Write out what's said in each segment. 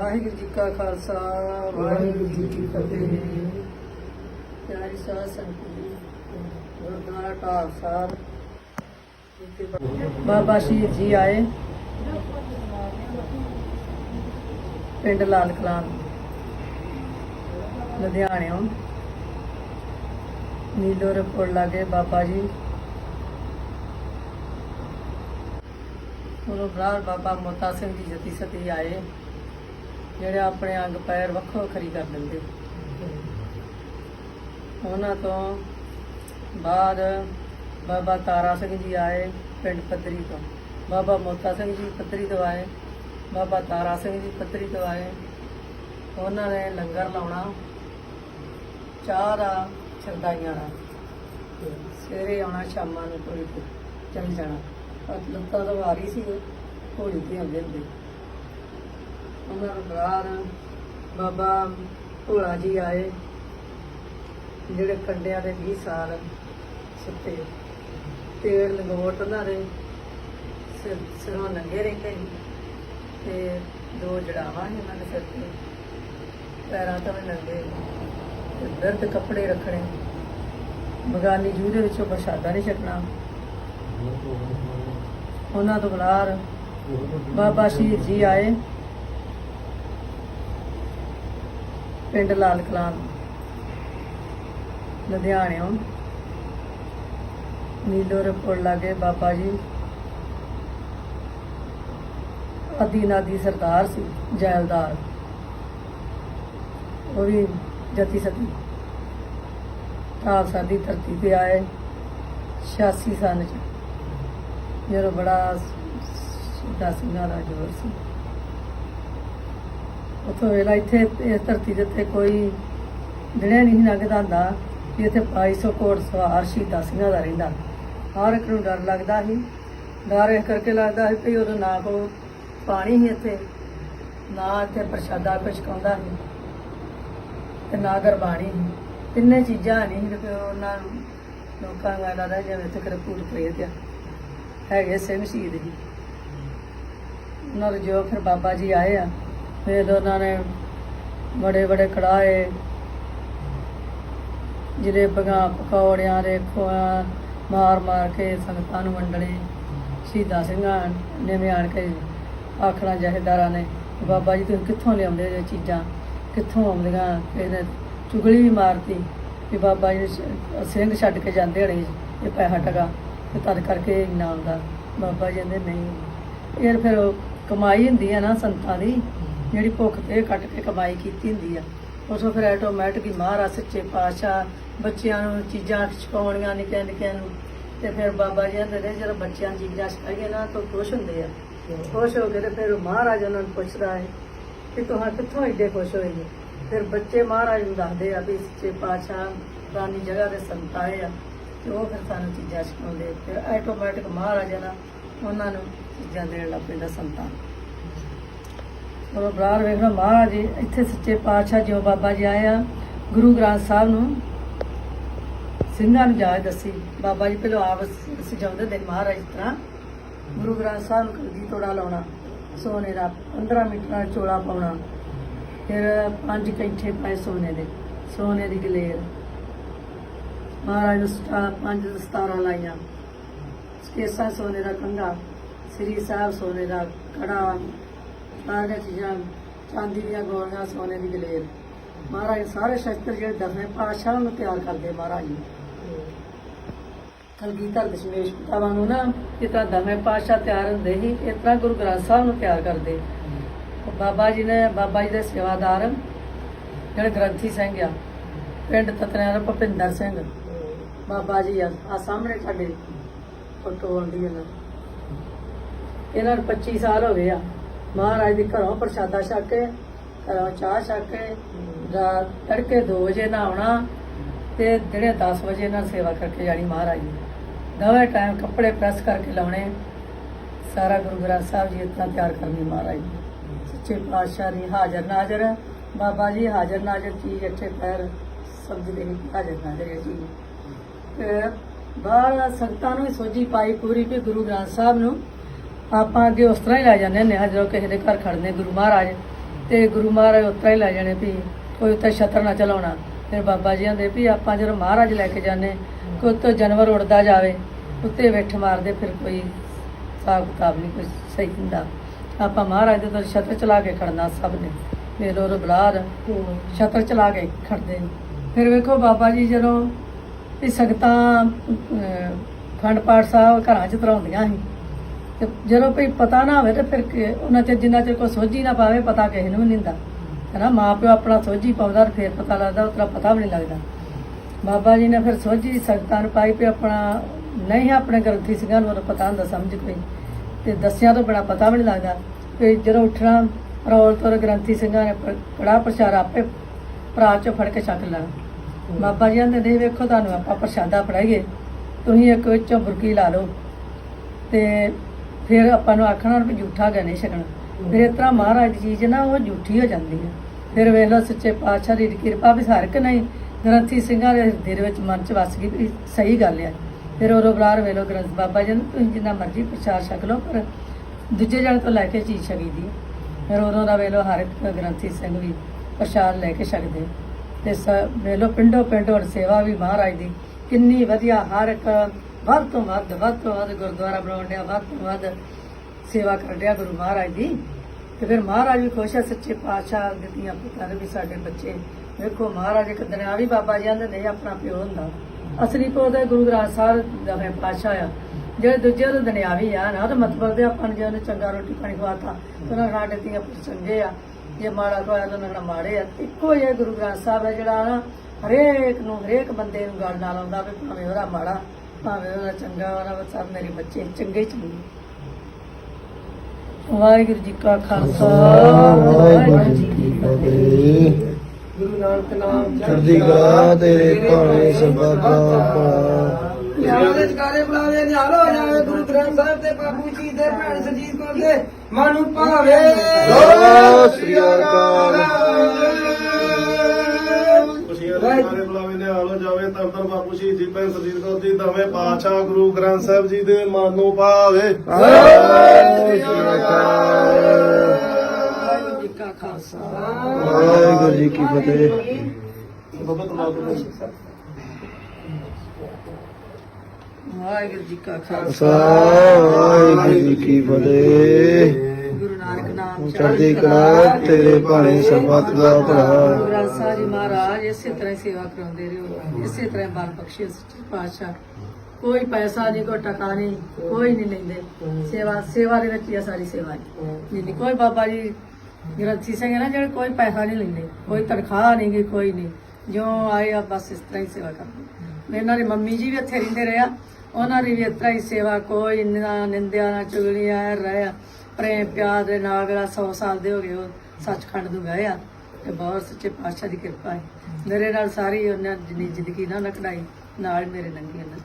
ਵਾਹਿਗੁਰੂ ਜੀ ਕਾ ਖਾਲਸਾ, ਵਾਹਿਗੁਰੂ ਜੀ ਕੀ ਫਤਿਹ। ਪਿਆਰੀ ਸਾਧ ਸੰਗਤ ਗੁਰਦੁਆਰਾ ਢਾਲ ਸਾਹਿਬ। ਬਾਬਾ ਸ਼ਹੀਦ ਜੀ ਆਏ। ਪਿੰਡ ਲਾਲ ਕਲਾਂ ਲੁਧਿਆਣਿਓਂ ਨੀਲੋਰ ਪੁਲ ਲਾਗੇ ਬਾਬਾ ਜੀ। ਉਹਨੂੰ ਬਰਾੜ ਬਾਬਾ ਮੋਤਾ ਸਿੰਘ ਜੀ ਜਤੀ ਸਤੀ ਆਏ। ਜਿਹੜੇ ਆਪਣੇ ਅੰਗ ਪੈਰ ਵੱਖੋ ਵੱਖਰੀ ਕਰ ਦਿੰਦੇ। ਉਹਨਾਂ ਤੋਂ ਬਾਅਦ ਬਾਬਾ ਤਾਰਾ ਸਿੰਘ ਜੀ ਆਏ ਪਿੰਡ ਪੱਧਰੀ ਤੋਂ। ਬਾਬਾ ਮੋਤਾ ਸਿੰਘ ਜੀ ਪੱਧਰੀ ਤੋਂ ਆਏ, ਬਾਬਾ ਤਾਰਾ ਸਿੰਘ ਜੀ ਪੱਧਰੀ ਤੋਂ ਆਏ। ਉਹਨਾਂ ਨੇ ਲੰਗਰ ਲਾਉਣਾ, ਚਾਹ ਦਾ ਸਰਦਾਈਆਂ ਦਾ। ਸਵੇਰੇ ਆਉਣਾ, ਸ਼ਾਮਾਂ ਨੂੰ ਕੋਈ ਚਲੀ ਜਾਣਾ। ਲੱਤਾਂ ਤੋਂ ਆ ਰਹੀ ਸੀ, ਘੋੜੀ ਤੇ ਆਉਂਦੇ ਹੁੰਦੇ। ਉਹਨਾਂ ਨੂੰ ਬਾਹਰ ਬਾਬਾ ਭੋਲਾ ਜੀ ਆਏ, ਜਿਹੜੇ ਕੰਡਿਆਂ ਦੇ 20 ਸਾਲ ਸੁੱਤੇ। ਤੇੜ ਲੰਗੋਟ ਉਹਨਾਂ ਦੇ ਸਿਰ- ਸਿਰੋਂ ਨੰਗੇ ਰਹਿੰਦੇ ਸੀ ਤੇ ਦੋ ਜੜਾਵਾਂ ਸੀ ਉਹਨਾਂ ਦੇ ਸਿਰ ਤੇ। ਪੈਰਾਂ ਤੋਂ ਨੰਗੇ ਤੇ ਦਰਦ ਕੱਪੜੇ ਰੱਖਣੇ। ਬਗਾਨੀ ਜੂਹ ਦੇ ਵਿੱਚੋਂ ਪ੍ਰਸ਼ਾਦਾ ਨਹੀਂ ਛਕਣਾ। ਉਹਨਾਂ ਤੋਂ ਬਲਾਰ, ਬਾਬਾ ਸ਼ਹੀਦ ਜੀ ਆਏ। ਪਿੰਡ ਲਾਲ ਕਲਾਂ ਲੁਧਿਆਣਿਓਂ ਨੀਲੋਰ ਪੁਲ ਲਾਗੇ ਬਾਬਾ ਜੀ। ਆਦੀ ਨਾਦੀ ਸਰਦਾਰ ਸੀ, ਜੈਲਦਾਰ। ਉਹ ਵੀ ਜਤੀ ਸਤੀ। ਖਾਲਸਾ ਦੀ ਧਰਤੀ ਤੇ ਆਏ 86 ਸਾਲ ਚ, ਜਦੋਂ ਬੜਾ ਸਿੱਧਾ ਸਿੰਘਾਂ ਦਾ ਜੋਰ ਸੀ। ਉੱਥੋਂ ਵੇਲਾ ਇੱਥੇ ਇਸ ਧਰਤੀ ਦੇ ਉੱਤੇ ਕੋਈ ਦਿਨੇ ਨਹੀਂ ਲੰਘਦਾ ਹੁੰਦਾ ਕਿ ਇੱਥੇ 2200 ਕੋਟ ਸਵਾਰ ਸ਼ਹੀਦਾਂ ਸਿੰਘਾਂ ਦਾ ਰਹਿੰਦਾ। ਹਰ ਇੱਕ ਨੂੰ ਡਰ ਲੱਗਦਾ ਸੀ, ਡਰ ਇਸ ਕਰਕੇ ਲੱਗਦਾ ਸੀ ਕਿ ਉਦੋਂ ਨਾ ਕੋ ਪਾਣੀ ਸੀ ਇੱਥੇ, ਨਾ ਇੱਥੇ ਪ੍ਰਸ਼ਾਦਾ ਕੁਛ ਖਾਂਦਾ ਸੀ, ਤੇ ਨਾ ਗਰਬਾਣੀ ਸੀ। ਤਿੰਨੇ ਚੀਜ਼ਾਂ ਨਹੀਂ ਸੀ ਕਿ ਉਹਨਾਂ ਨੂੰ ਲੋਕਾਂ ਨੂੰ ਲੱਗਦਾ ਜਿਵੇਂ ਇੱਥੇ ਕਿਤੇ ਭੂਤ ਪ੍ਰੇਤ ਆ, ਹੈਗੇ ਸਿੰਘ ਸ਼ਹੀਦ ਜੀ। ਉਹਨਾਂ ਦੇ ਜੋ ਫਿਰ ਬਾਬਾ ਜੀ ਆਏ ਆ ਫਿਰ ਉਹਨਾਂ ਨੇ ਬੜੇ ਬੜੇ ਕੜਾਏ ਜਿਹੜੇ ਬਗਾ ਪਕੌੜਿਆਂ ਦੇ ਖੋਆ ਮਾਰ ਮਾਰ ਕੇ ਸੰਗਤਾਂ ਨੂੰ ਵੰਡਣੇ, ਸ਼ਹੀਦਾਂ ਸਿੰਘਾਂ ਨੇ ਵੀ ਆਣ ਕੇ ਆਖਣਾ ਜਹੇਦਾਰਾਂ ਨੇ, ਬਾਬਾ ਜੀ ਤੁਸੀਂ ਕਿੱਥੋਂ ਲਿਆਉਂਦੇ ਇਹ ਚੀਜ਼ਾਂ? ਕਿੱਥੋਂ ਆਉਂਦੀਆਂ? ਤੇ ਇਹਨੇ ਚੁਗਲੀ ਵੀ ਮਾਰਤੀ ਕਿ ਬਾਬਾ ਜੀ ਸ- ਸਿੰਘ ਛੱਡ ਕੇ ਜਾਂਦੇ ਹਣੇ ਇਹ ਪੈਸਾ ਟਗਾ ਤੇ ਤਦ ਕਰਕੇ ਇੰਨਾ ਆਉਂਦਾ। ਬਾਬਾ ਜੀ ਕਹਿੰਦੇ ਨਹੀਂ। ਇਹ ਫਿਰ ਉਹ ਕਮਾਈ ਹੁੰਦੀ ਹੈ ਨਾ ਸੰਤਾਂ ਦੀ। ਜਿਹੜੀ ਭੁੱਖ ਤੇ ਕੱਟ ਕੇ ਕਮਾਈ ਕੀਤੀ ਹੁੰਦੀ ਆ, ਉਸੋਂ ਫਿਰ ਆਟੋਮੈਟਿਕ ਹੀ ਮਹਾਰਾਜ, ਸੱਚੇ ਪਾਤਸ਼ਾਹ, ਬੱਚਿਆਂ ਨੂੰ ਚੀਜ਼ਾਂ ਸਿਖਾਉਣੀਆਂ ਨਿੱਕਿਆਂ ਨਿੱਕਿਆਂ ਨੂੰ। ਤੇ ਫਿਰ ਬਾਬਾ ਜੀ ਕਹਿੰਦੇ ਨੇ, ਜਦੋਂ ਬੱਚਿਆਂ ਨੂੰ ਚੀਜ਼ਾਂ ਸਿਖਾਈਏ ਨਾ, ਤਾਂ ਖੁਸ਼ ਹੁੰਦੇ ਆ। ਖੁਸ਼ ਹੋ ਕੇ ਤੇ ਫਿਰ ਮਹਾਰਾਜ ਉਹਨਾਂ ਨੂੰ ਪੁੱਛਦਾ ਹੈ ਕਿ ਤੁਹਾਂ ਕਿੱਥੋਂ ਇੱਡੇ ਖੁਸ਼ ਹੋਏ ਜੀ? ਫਿਰ ਬੱਚੇ ਮਹਾਰਾਜ ਨੂੰ ਦੱਸਦੇ ਆ ਵੀ ਸੱਚੇ ਪਾਤਸ਼ਾਹ ਪੁਰਾਣੀ ਜਗ੍ਹਾ ਦੇ ਸੰਤ ਆਏ ਆ ਤੇ ਉਹ ਫਿਰ ਸਾਨੂੰ ਚੀਜ਼ਾਂ ਸਿਖਾਉਂਦੇ ਫਿਰ ਆਟੋਮੈਟਿਕ ਮਹਾਰਾਜ ਨਾ, ਉਹਨਾਂ ਨੂੰ ਚੀਜ਼ਾਂ ਦੇਣ ਲੱਗ ਪੈਂਦਾ ਸੰਤਾਂ ਨੂੰ। ਉਹ ਬਰਾਰ ਵੇਖਣਾ ਮਹਾਰਾਜ ਜੀ, ਇੱਥੇ ਸੱਚੇ ਪਾਤਸ਼ਾਹ ਜੋ ਬਾਬਾ ਜੀ ਆਏ ਆ, ਗੁਰੂ ਗ੍ਰੰਥ ਸਾਹਿਬ ਨੂੰ ਸਿੰਘਾਂ ਨੂੰ ਜਾਚ ਦੱਸੀ। ਬਾਬਾ ਜੀ ਪਹਿਲਾਂ ਆਪ ਸਜਾਉਂਦੇ ਦੇ ਮਹਾਰਾਜ ਤਰ੍ਹਾਂ ਗੁਰੂ ਗ੍ਰੰਥ ਸਾਹਿਬ ਨੂੰ ਕਲਗੀ ਤੋੜਾ ਲਾਉਣਾ, ਸੋਨੇ ਦਾ 15 ਮੀਟਰ ਚੋਲਾ ਪਾਉਣਾ, ਫਿਰ ਪੰਜ ਕੈਂਠੇ ਪਾਏ ਸੋਨੇ ਦੇ, ਸੋਨੇ ਦੀ ਗਲੇਰ। ਮਹਾਰਾਜ ਨੂੰ ਸਟਾ, ਪੰਜ ਦਸਤਾਰਾਂ ਲਾਈਆਂ, ਕੇਸਾਂ ਸੋਨੇ ਦਾ ਕੰਘਾ, ਸ੍ਰੀ ਸਾਹਿਬ ਸੋਨੇ ਦਾ ਕੜਾ ਸਾਰੀਆਂ ਚੀਜ਼ਾਂ ਚਾਂਦੀ ਦੀਆਂ ਗੋਲੀਆਂ ਸੋਨੇ ਦੀ ਗਲੇਰ ਮਹਾਰਾਜ ਸਾਰੇ ਸ਼ਸਤਰ ਜਿਹੜੇ ਦਸਵੇਂ ਪਾਤਸ਼ਾਹ ਨੂੰ ਤਿਆਰ ਕਰਦੇ ਮਹਾਰਾਜ ਜੀ। ਕਲਗੀਧਰ ਦਸ਼ਮੇਸ਼ ਪਿਤਾਵਾਂ ਨੂੰ ਨਾ ਇਸ ਤਰ੍ਹਾਂ ਦਸਵੇਂ ਪਾਤਸ਼ਾਹ ਤਿਆਰ ਹੁੰਦੇ ਸੀ, ਇਸ ਤਰ੍ਹਾਂ ਗੁਰੂ ਗ੍ਰੰਥ ਸਾਹਿਬ ਨੂੰ ਤਿਆਰ ਕਰਦੇ। ਬਾਬਾ ਜੀ ਨੇ, ਬਾਬਾ ਜੀ ਦੇ ਸੇਵਾਦਾਰ ਜਿਹੜੇ ਗ੍ਰੰਥੀ ਸਿੰਘ ਆ, ਪਿੰਡ ਤਤਨਿਆਂ ਦਾ ਸਿੰਘ। ਬਾਬਾ ਜੀ ਆ ਸਾਹਮਣੇ ਸਾਡੇ ਫੋਟੋ ਆਉਂਦੀ ਹੈ ਨਾ ਇਹਨਾਂ ਨੂੰ 25 ਸਾਲ ਹੋ ਗਏ ਆ। ਮਹਾਰਾਜ ਦੇ ਘਰੋਂ ਪ੍ਰਸ਼ਾਦਾ ਛਕ ਕੇ, ਘਰੋਂ ਚਾਹ ਛਕ ਕੇ, ਰਾਤ ਤੜਕੇ 2 ਵਜੇ ਨਾ ਆਉਣਾ ਤੇ ਦਿਨੇ 10 ਵਜੇ ਨਾਲ ਸੇਵਾ ਕਰਕੇ ਜਾਣੀ ਮਹਾਰਾਜ ਦੀ। ਦੋਵੇਂ ਟਾਈਮ ਕੱਪੜੇ ਪ੍ਰੈਸ ਕਰਕੇ ਲਾਉਣੇ। ਸਾਰਾ ਗੁਰੂ ਗ੍ਰੰਥ ਸਾਹਿਬ ਜੀ ਇਤਨਾ ਤਿਆਰ ਕਰਨੀ ਮਹਾਰਾਜ ਸੱਚੇ ਪਾਤਸ਼ਾਹ ਨੇ ਹਾਜ਼ਰ ਨਾਜ਼ਰ, ਬਾਬਾ ਜੀ ਹਾਜ਼ਰ ਨਾਜ਼ਰ ਚੀਜ਼ ਇੱਥੇ ਪੈਰ ਸਮਝਦੇ ਨਹੀਂ ਹਾਜ਼ਰ ਨਾਜ਼ਰ ਹੈ ਜੀ। ਤੇ ਬਾਹਰ ਸੰਗਤਾਂ ਨੂੰ ਵੀ ਸੋਝੀ ਪਾਈ ਪੂਰੀ ਵੀ ਗੁਰੂ ਗ੍ਰੰਥ ਸਾਹਿਬ ਨੂੰ ਆਪਾਂ ਅੱਗੇ ਉਸ ਤਰ੍ਹਾਂ ਹੀ ਲੈ ਜਾਂਦੇ ਨੇ ਜਦੋਂ ਕਿਸੇ ਦੇ ਘਰ ਖੜਨੇ ਗੁਰੂ ਮਹਾਰਾਜ। ਤੇ ਗੁਰੂ ਮਹਾਰਾਜ ਉਸ ਤਰ੍ਹਾਂ ਹੀ ਲੈ ਜਾਣੇ ਵੀ ਕੋਈ ਉੱਤੇ ਛਤਰ ਨਾ ਚਲਾਉਣਾ। ਫਿਰ ਬਾਬਾ ਜੀ ਆਂਦੇ ਵੀ ਆਪਾਂ ਜਦੋਂ ਮਹਾਰਾਜ ਲੈ ਕੇ ਜਾਂਦੇ ਕੋਈ ਉੱਤੋਂ ਜਾਨਵਰ ਉੜਦਾ ਜਾਵੇ ਉੱਤੇ ਵਿੱਠ ਮਾਰਦੇ ਫਿਰ ਕੋਈ ਹਿਸਾਬ ਕਿਤਾਬ ਨਹੀਂ ਕੋਈ ਸਹੀ ਹੁੰਦਾ। ਆਪਾਂ ਮਹਾਰਾਜ ਦੇ ਤੋਂ ਛਤਰ ਚਲਾ ਕੇ ਖੜਨਾ ਸਭ ਨੇ। ਮੇਰੋ ਰੋ ਬਲਾਰ ਛਤਰ ਚਲਾ ਕੇ ਖੜਦੇ ਨੇ। ਫਿਰ ਵੇਖੋ ਬਾਬਾ ਜੀ ਜਦੋਂ ਇਹ ਸੰਗਤਾਂ ਅਹ, ਖੰਡ ਪਾਠ ਸਾਹਿਬ ਘਰਾਂ 'ਚ ਤਰਾਉਂਦੀਆਂ ਸੀ ਤੇ ਜਦੋਂ ਕੋਈ ਪਤਾ ਨਾ ਹੋਵੇ ਤੇ ਫਿਰ ਕਿ- ਉਹਨਾਂ ਚਿਰ ਜਿੰਨਾ ਚਿਰ ਕੋਈ ਸੋਝੀ ਨਾ ਪਾਵੇ, ਪਤਾ ਕਿਸੇ ਨੂੰ ਵੀ ਨਹੀਂ ਹੁੰਦਾ। ਹੈ ਨਾ ਮਾਂ ਪਿਓ ਆਪਣਾ ਸੋਝੀ ਪਾਉਂਦਾ ਤੇ ਫਿਰ ਪਤਾ ਲੱਗਦਾ, ਉਤਰਾ ਪਤਾ ਵੀ ਨਹੀਂ ਲੱਗਦਾ। ਬਾਬਾ ਜੀ ਨੇ ਫਿਰ ਸੋਝੀ ਸੰਗਤਾਂ ਨੂੰ ਪਾਈ ਵੀ ਆਪਣਾ, ਨਹੀਂ ਆਪਣੇ ਗ੍ਰੰਥੀ ਸਿੰਘਾਂ ਨੂੰ ਉਦੋਂ ਪਤਾ ਹੁੰਦਾ ਸਮਝ ਕੋਈ। ਤੇ ਦੱਸਿਆ ਤੋਂ ਬੜਾ ਪਤਾ ਵੀ ਨਹੀਂ ਲੱਗਦਾ। ਤੇ ਜਦੋਂ ਉੱਠਣਾ, ਰੌਲ ਤੋਂ ਗ੍ਰੰਥੀ ਸਿੰਘਾਂ ਨੇ ਪ- ਕੜਾਹ ਪ੍ਰਸ਼ਾਦ ਆਪੇ ਭਰਾ ਚੋਂ ਫੜ ਕੇ ਛਕ ਲੈਣਾ। ਬਾਬਾ ਜੀ ਕਹਿੰਦੇ ਨਹੀਂ ਵੇਖੋ, ਤੁਹਾਨੂੰ ਆਪਾਂ ਪ੍ਰਸ਼ਾਦਾ ਫੜਾਈਏ। ਤੁਸੀਂ ਇੱਕ ਵਿੱਚੋਂ ਬੁਰਕੀ ਲਾ ਲਓ। ਤੇ ਫਿਰ ਆਪਾਂ ਨੂੰ ਆਖਣਾ ਵੀ ਝੂਠਾ ਗਿਆ ਨਹੀਂ ਛਕਣਾ ਫਿਰ ਇਸ ਤਰ੍ਹਾਂ ਮਹਾਰਾਜ ਦੀ ਚੀਜ਼ ਨਾ ਉਹ ਝੂਠੀ ਹੋ ਜਾਂਦੀ ਹੈ। ਫਿਰ ਵੇਖ ਲਓ ਸੱਚੇ ਪਾਤਸ਼ਾਹ ਦੀ ਕਿਰਪਾ ਵੀ ਹਰ ਇੱਕ ਨਹੀਂ ਗ੍ਰੰਥੀ ਸਿੰਘਾਂ ਦੇ ਦਿਲ ਵਿੱਚ ਮਨ ਚ ਵਸ ਗਈ ਵੀ ਸਹੀ ਗੱਲ ਹੈ। ਫਿਰ ਉਹ ਬਲਾਰ ਵੇਲੋ ਗ੍ਰੰਥ ਬਾਬਾ ਜੀ ਨੂੰ ਤੁਸੀਂ ਜਿੰਨਾ ਮਰਜ਼ੀ ਪ੍ਰਚਾਰ ਛਕ ਲਓ, ਪਰ ਦੂਜੇ ਜਣ ਤੋਂ ਲੈ ਕੇ ਚੀਜ਼ ਛਕੀਦੀ ਹੈ। ਫਿਰ ਉਦੋਂ ਦਾ ਵੇਲੋ ਹਰ ਇੱਕ ਗ੍ਰੰਥੀ ਸਿੰਘ ਵੀ ਪ੍ਰਸ਼ਾਦ ਲੈ ਕੇ ਛਕਦੇ। ਤੇ ਸ- ਵੇਲੋ ਪਿੰਡੋ ਪਿੰਡ ਹੋਰ ਸੇਵਾ ਵੀ ਮਹਾਰਾਜ ਦੀ ਕਿੰਨੀ ਵਧੀਆ ਹਰ ਇੱਕ ਵੱਧ ਤੋਂ ਵੱਧ ਵੱਧ ਤੋਂ ਵੱਧ ਗੁਰਦੁਆਰਾ ਬਣਾਉਣ ਡਿਆ, ਵੱਧ ਤੋਂ ਵੱਧ ਸੇਵਾ ਕਰ ਡਿਆ ਗੁਰੂ ਮਹਾਰਾਜ ਦੀ। ਤੇ ਫਿਰ ਮਹਾਰਾਜ ਵੀ ਖੁਸ਼ ਹੈ ਸੱਚੇ ਪਾਤਸ਼ਾਹ ਦਿੱਤੀਆਂ ਪੁੱਤਾਂ ਨੇ ਵੀ ਸਾਡੇ ਬੱਚੇ। ਵੇਖੋ ਮਹਾਰਾਜ ਇੱਕ ਦੁਨਿਆਵੀ ਬਾਬਾ ਜੀ ਆਂਦੇ ਨਹੀਂ ਆਪਣਾ ਪਿਓ ਹੁੰਦਾ। ਅਸਲੀ ਪਿਓ ਤਾਂ ਗੁਰੂ ਗ੍ਰੰਥ ਸਾਹਿਬ ਦਾ ਹੈ ਪਾਤਸ਼ਾਹ ਆ। ਜਿਹੜੇ ਦੂਜੇ ਉਹ ਦੁਨਿਆਵੀ ਆ, ਨਾ ਉਹਦਾ ਮਤਲਬ ਤੇ ਆਪਾਂ ਨੂੰ ਜੇ ਉਹਨੇ ਚੰਗਾ ਰੋਟੀ ਪਾਣੀ ਖਵਾਤਾ, ਤੇ ਉਹਨਾਂ ਸਾਡੇ ਧੀਆਂ ਪੁੱਤ ਚੰਗੇ ਆ। ਜੇ ਮਾੜਾ ਖਵਾਇਆ ਤਾਂ ਉਹਨਾਂ ਨਾਲ ਮਾੜੇ ਆ। ਇੱਕੋ ਹੀ ਗੁਰੂ ਗ੍ਰੰਥ ਸਾਹਿਬ ਹੈ ਜਿਹੜਾ ਹਰੇਕ ਨੂੰ, ਹਰੇਕ ਬੰਦੇ ਨੂੰ ਗੱਲ ਨਾਲ ਆਉਂਦਾ ਵੀ ਭਾਵੇਂ ਉਹਦਾ ਮਾੜਾ। ਭਾਵੇਂ ਉਹਦਾ ਚੰਗਾ ਉਹਦਾ ਸਭ ਮੇਰੇ ਬੱਚੇ ਚੰਗੇ ਚੰਗੇ। ਵਾਹਿਗੁਰੂ ਜੀ ਕਾ ਖਾਲਸਾ। ਵਾਹਿਗੁਰੂ ਜੀ ਕੀ ਫਤਿਹ। ਗੁਰੂ ਨਾਨਕ ਨਾਮ ਚੜ੍ਹਦੀ ਕਲਾ ਤੇਰੇ ਭਾਣੇ ਸਭਾ ਦਾ ਭਲਾ ਨਿਹਾਲ ਦੇ ਜਕਾਰੇ ਬੁਲਾਵੇ ਨਿਹਾਲ ਹੋ ਜਾਵੇ ਗੁਰੂ ਗ੍ਰੰਥ ਸਾਹਿਬ ਤੇ ਬਾਪੂ ਜੀ ਦੇ ਭੈਣ ਸਰਜੀਤ ਕੌਰ ਦੇ ਮਨ ਨੂੰ ਭਾਵੇ। ਸ੍ਰੀ ਅਕਾਲ। ਦੇ ਸਾਰੇ ਬੁਲਾਵੇ ਨੇ ਆਲੋ ਜਾਵੇ ਤਰ ਤਰ ਬਾਪੂ ਸ਼ਹੀਦੀ ਭੈਣ ਸਰਜੀਤ ਕੌਰ ਦੀ ਦਵੇਂ ਪਾਤਸ਼ਾਹ ਗੁਰੂ ਗ੍ਰੰਥ ਸਾਹਿਬ ਜੀ ਦੇ ਮਨ ਪਾਵੇ ਸਤਿ ਸ੍ਰੀ ਅਕਾਲ ਵਾਹਿਗੁਰੂ ਜੀ ਕਾ ਖਾਲਸਾ। ਵਾਹਿਗੁਰੂ ਜੀ ਕੀ ਫਤਿਹ। ਵਾਹਿਗੁਰੂ ਜੀ ਕਾ ਖਾਲਸਾ। ਵਾਹਿਗੁਰੂ ਜੀ ਕੀ ਫਤਿਹ। ਗੁਰੂ ਨਾਨਕ ਨਾਮ ਚੜ੍ਹਦੀ ਕਲਾ ਤੇਰੇ ਭਾਣੇ ਸਭਾ ਦਾ ਗੁਰੂ ਭਲਾ ਗ੍ਰੰਥ ਸਾਹਿਬ ਜੀ ਮਹਾਰਾਜ ਇਸੇ ਤਰ੍ਹਾਂ ਹੀ ਸੇਵਾ ਕਰਾਉਂਦੇ ਰਹੋ। ਇਸੇ ਤਰ੍ਹਾਂ ਹੀ ਬਲ ਬਖਸ਼ੇ ਸੱਚੇ ਪਾਤਸ਼ਾਹ। ਕੋਈ ਪੈਸਾ ਨਹੀਂ, ਕੋਈ ਟਕਾ ਨਹੀਂ, ਕੋਈ ਨਹੀਂ ਲੈਂਦੇ। ਸੇਵਾ ਸੇਵਾ ਦੇ ਵਿੱਚ ਹੀ ਆ ਸਾਰੀ ਸੇਵਾ ਜਿੰਨੀ ਕੋਈ ਬਾਬਾ ਜੀ, ਗ੍ਰੰਥੀ ਸਿੰਘ ਹੈ ਨਾ ਜਿਹੜੇ ਕੋਈ ਪੈਸਾ ਨਹੀਂ ਲੈਂਦੇ। ਕੋਈ ਤਨਖਾਹ ਨਹੀਂ ਗੀ, ਕੋਈ ਨਹੀਂ। ਜੋ ਆਏ ਆ, ਬਸ ਇਸ ਤਰ੍ਹਾਂ ਹੀ ਸੇਵਾ ਕਰਦੇ। ਇਹਨਾਂ ਦੀ ਮੰਮੀ ਜੀ ਵੀ ਇੱਥੇ ਰਹਿੰਦੇ ਰਹੇ ਆ। ਉਹਨਾਂ ਦੀ ਵੀ ਇਸ ਤਰ੍ਹਾਂ ਹੀ ਸੇਵਾ, ਕੋਈ ਨਾ ਨਿੰਦਿਆ, ਨਾ ਚੁਗਲੀਆਂ ਐ ਪ੍ਰੇਮ ਪਿਆਰ ਦੇ ਨਾਲ ਜਿਹੜਾ 100 ਸਾਲ ਦੇ ਹੋ ਗਏ ਉਹ ਸੱਚਖੰਡ ਨੂੰ ਗਏ ਆ। ਤੇ ਬਹੁਤ ਸੱਚੇ ਪਾਤਸ਼ਾਹ ਦੀ ਕਿਰਪਾ ਹੈ। ਮੇਰੇ ਨਾਲ ਸਾਰੀ ਉਹਨਾਂ ਜਿੰਨੀ ਜ਼ਿੰਦਗੀ ਨਾ ਨਾ ਕਢਾਈ, ਨਾਲ ਮੇਰੇ ਲੰਘੀ ਉਹਨਾਂ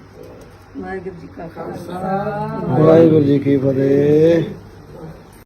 ਵਾਹਿਗੁਰੂ ਜੀ ਕਾ ਖਾਲਸਾ। ਵਾਹਿਗੁਰੂ ਜੀ ਕੀ ਫਤਿਹ।